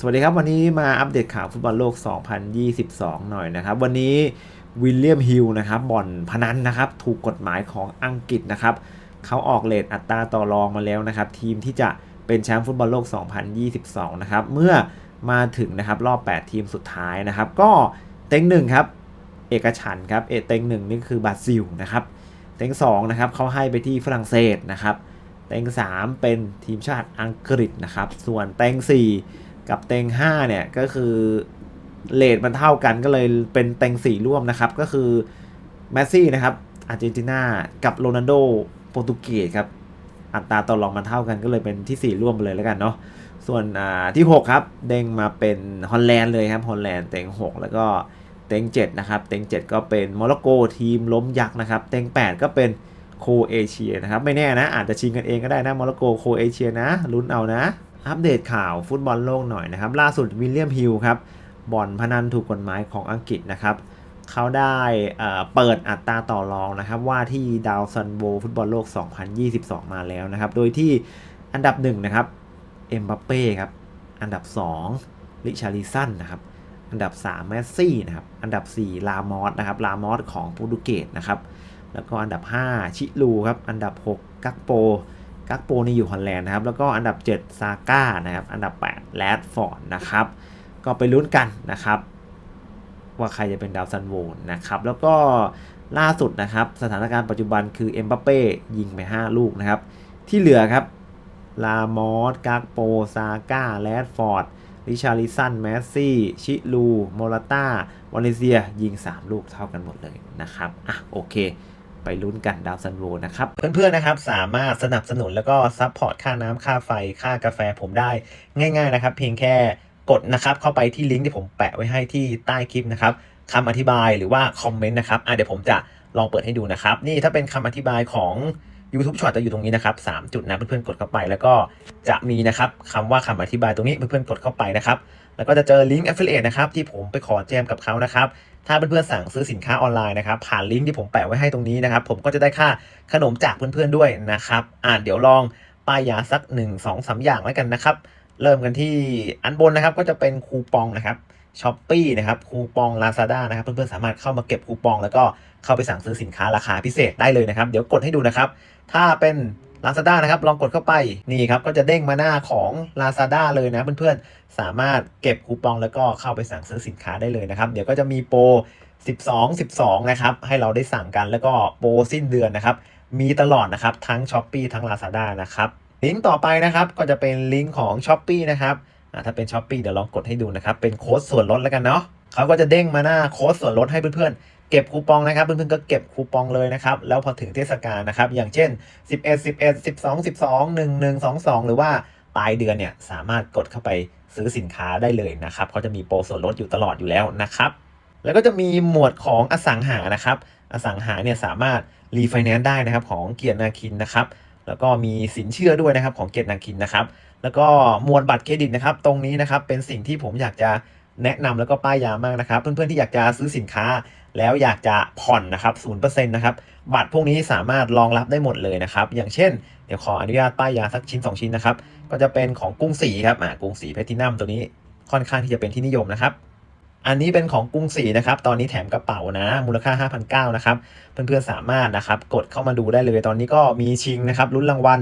สวัสดีครับ วันนี้มาอัปเดตข่าวฟุตบอลโลก 2022 หน่อยนะครับ วันนี้วิลเลียมฮิลนะครับบ่อนพนันนะครับ ถูกกฎหมายของอังกฤษนะครับเขาออกเลทอัตราต่อรองมาแล้วนะครับ ทีมที่จะเป็นแชมป์ฟุตบอลโลก 2022 นะครับ เมื่อมาถึงนะครับรอบ 8 ทีมสุดท้ายนะครับ ก็เต็งหนึ่งครับ เอกฉันครับเอเต็งหนึ่งนี่คือบราซิลนะครับ เต็งสองนะครับเขาให้ไปที่ฝรั่งเศสนะครับ เต็ง3เป็นทีมชาติอังกฤษนะครับ ส่วนเต็ง4 กับเต็ง5เนี่ยก็คือเลทมันเท่ากันก็เลยเป็นเต็ง4ร่วมนะครับ ก็คือแมสซี่นะครับอาร์เจนตินากับโรนัลโดโปรตุเกสครับอัตราต่อรองมันเท่ากันก็เลยเป็นที่ 4 ร่วมไปเลยแล้วกันเนาะส่วนอ่าที่ 6 ครับ เด้งมาเป็นฮอลแลนด์เลยครับฮอลแลนด์เต็ง 6 แล้วก็เต็ง 7 นะครับ เต็ง 7 ก็เป็นโมร็อกโกทีมล้มยักษ์นะครับ เต็ง 8 ก็เป็นโคเอเชียนะครับ ไม่แน่นะ อาจจะชิงกันเองก็ได้นะโมร็อกโกโคเอเชียนะลุ้นเอานะ อัปเดตข่าวฟุตบอลโลกหน่อยนะครับ ล่าสุดวิลเลียมฮิลครับบ่อนพนันถูกกฎหมายของอังกฤษนะครับเขาได้เปิดอัตราต่อรองนะครับ ว่าที่ดาวซันโบฟุตบอลโลก 2022 มาแล้วนะครับ โดยที่อันดับ1นะครับเอ็มบัปเป้ครับอันดับ 2 ลิชาริสันนะครับ อันดับ 3 แมสซี่นะครับ อันดับ 4 ลามอสนะครับลามอสของโปรตุเกสนะครับ แล้วก็อันดับ 5 ชิลูครับ อันดับ 6 กักโป กักโปนี่อยู่ฮอลแลนด์นะครับ แล้วก็อันดับ 7 ซาก้านะครับ อันดับ 8 แรดฟอร์ดนะครับ ก็ไปลุ้นกันนะครับ ว่าใครจะเป็นดาวซันโวนะครับ แล้วก็ล่าสุดนะครับ สถานการณ์ปัจจุบันคือเอ็มบัปเป้ยิงไป 5 ลูกนะครับ ที่เหลือครับ ลามอสกักโป ซาก้า แรดฟอร์ดริชาริสัน แมสซี่ ชิลู โมราต้าวาเลเซีย ยิง 3 ลูกเท่ากันหมดเลยนะครับ อะ โอเค ไปลุ้นกันดาวซันโวนะครับ เพื่อนๆนะครับสามารถสนับสนุนแล้วก็ซัพพอร์ตค่าน้ำค่าไฟค่ากาแฟผมได้ง่าย ๆนะครับ เพียงแค่กดนะครับเข้าไปที่ลิงก์ที่ผมแปะไว้ให้ที่ใต้คลิปนะครับคำอธิบายหรือว่าคอมเมนต์นะครับอะเดี๋ยวผมจะลองเปิดให้ดูนะครับ นี่ถ้าเป็นคำอธิบายของ YouTube Short จะอยู่ตรงนี้นะครับ3จุดนะเพื่อนๆกดเข้าไป แล้วก็จะมีนะครับคำว่าคำอธิบายตรงนี้เพื่อนๆกดเข้าไปนะครับแล้วก็จะเจอลิงก์ affiliate นะครับที่ผมไปขอแจมกับเขานะครับถ้าเพื่อนๆสั่งซื้อสินค้าออนไลน์นะครับผ่านลิงก์ที่ผมแปะไว้ให้ตรงนี้นะครับผมก็จะได้ค่าขนมจากเพื่อนๆด้วยนะครับอ่าเดี๋ยวลองป้ายยาสัก 1 2 3 อย่างแล้วกันนะครับเริ่มกันที่อันบนนะครับก็จะเป็นคูปองนะครับ ช้อปปี้นะครับคูปอง Lazada นะครับเพื่อนๆสามารถเข้ามาเก็บคูปอง แล้วก็เข้าไปสั่งซื้อสินค้าราคาพิเศษได้เลยนะครับ เดี๋ยวกดให้ดูนะครับ ถ้าเป็น Lazada นะครับลองกดเข้าไปนี่ครับก็จะเด้งมาหน้าของ Lazada เลยนะเพื่อนๆสามารถเก็บคูปองแล้วก็เข้าไปสั่งซื้อสินค้าได้เลยนะครับ เดี๋ยวก็จะมีโปร 12 12 นะครับ ให้เราได้สั่งกันแล้วก็โปรสิ้นเดือนนะครับ มีตลอดนะครับทั้ง s h อ p e e ทั้ง Lazada นะครับลิงก์ต่อไปนะครับก็จะเป็นลิงก์ของ s h อ p e e นะครับ ถ้าเป็น s h อ p e e เดี๋ยวลองกดให้ดูนะครับ เป็นโค้ดส่วนลดแล้วกันเนาะเขาก็จะเด้งมาหน้าโค้ดส่วนลดให้เพื่อนๆ เก็บคูปองนะครับ เพื่อนๆก็เก็บคูปองเลยนะครับ แล้วพอถึงเทศกาลนะครับ อย่างเช่น 11 11 12 12 1 1 2 2 หรือว่าปลายเดือนเนี่ยสามารถกดเข้าไปซื้อสินค้าได้เลยนะครับเขาจะมีโปรส่วนลดอยู่ตลอดอยู่แล้วนะครับ แล้วก็จะมีหมวดของอสังหานะครับ อสังหาเนี่ยสามารถรีไฟแนนซ์ได้นะครับของเกียรตินาคินนะครับ แล้วก็มีสินเชื่อด้วยนะครับของเกตนาคินนะครับ แล้วก็มวดบัตรเครดิตนะครับ ตรงนี้นะครับเป็นสิ่งที่ผมอยากจะแนะนำแล้วก็ป้ายยามากนะครับ เพื่อนๆที่อยากจะซื้อสินค้าแล้วอยากจะผ่อนนะครับ0%นะครับ บัตรพวกนี้สามารถรองรับได้หมดเลยนะครับ อย่างเช่น เดี๋ยวขออนุญาตป้ายยาสักชิ้น 2 ชิ้นนะครับ ก็จะเป็นของกรุงศรีครับอ่ากรุงศรีแพทินัมตัวนี้ค่อนข้างที่จะเป็นที่นิยมนะครับ อันนี้เป็นของกรุงศรีนะครับ ตอนนี้แถมกระเป๋านะ มูลค่า 5,900นะครับ เพื่อนๆสามารถนะครับกดเข้ามาดูได้เลย ตอนนี้ก็มีชิงนะครับลุ้นรางวัล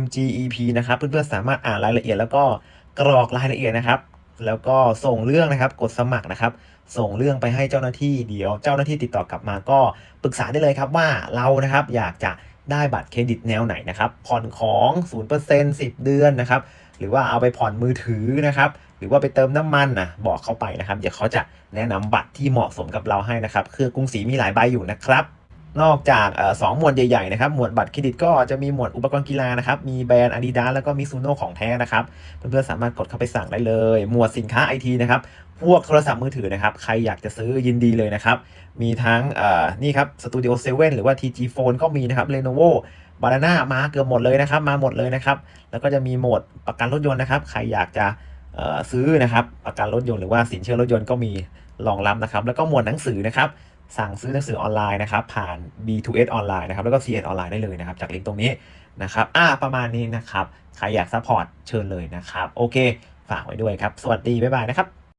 MGEP นะครับ เพื่อนๆสามารถอ่านรายละเอียดแล้วก็กรอกรายละเอียดนะครับ แล้วก็ส่งเรื่องนะครับ กดสมัครนะครับ ส่งเรื่องไปให้เจ้าหน้าที่ เดี๋ยวเจ้าหน้าที่ติดต่อกลับมาก็ปรึกษาได้เลยครับว่าเรานะครับอยากจะได้บัตรเครดิตแนวไหนนะครับ ผ่อนของ 0% 10 เดือนนะครับ หรือว่าเอาไปผ่อนมือถือนะครับหรือว่าไปเติมน้ำมันนะบอกเข้าไปนะครับเดี๋ยวเขาจะแนะนำบัตรที่เหมาะสมกับเราให้นะครับคือกรุงศรีมีหลายใบอยู่นะครับนอกจากอสองหมวดใหญ่ๆนะครับหมวดบัตรเครดิตก็จะมีหมวดอุปกรณ์กีฬานะครับมีแบรนด์ Adidas แล้วก็มิซูโน่ของแท้นะครับเพื่อนๆสามารถกดเข้าไปสั่งได้เลย หมวดสินค้าไอทีนะครับพวกโทรศัพท์มือถือนะครับใครอยากจะซื้อยินดีเลยนะครับมีทั้งนี่ครับ Studio 7 หรือว่า TG Phone ก็มีนะครับ Lenovo บานาน่ามาเกือบหมดเลยนะครับ มาหมดเลยนะครับ แล้วก็จะมีโหมดประกันรถยนต์นะครับ ใครอยากจะซื้อนะครับ ประกันรถยนต์หรือว่าสินเชื่อรถยนต์ก็มีรองรับนะครับ แล้วก็หมวดหนังสือนะครับ สั่งซื้อหนังสือออนไลน์นะครับ ผ่าน B2S ออนไลน์นะครับ แล้วก็ CS ออนไลน์ได้เลยนะครับ จากลิงก์ตรงนี้นะครับ อ่า ประมาณนี้นะครับ ใครอยากซัพพอร์ตเชิญเลยนะครับ โอเค ฝากไว้ด้วยครับ สวัสดี บ๊ายบายนะครับ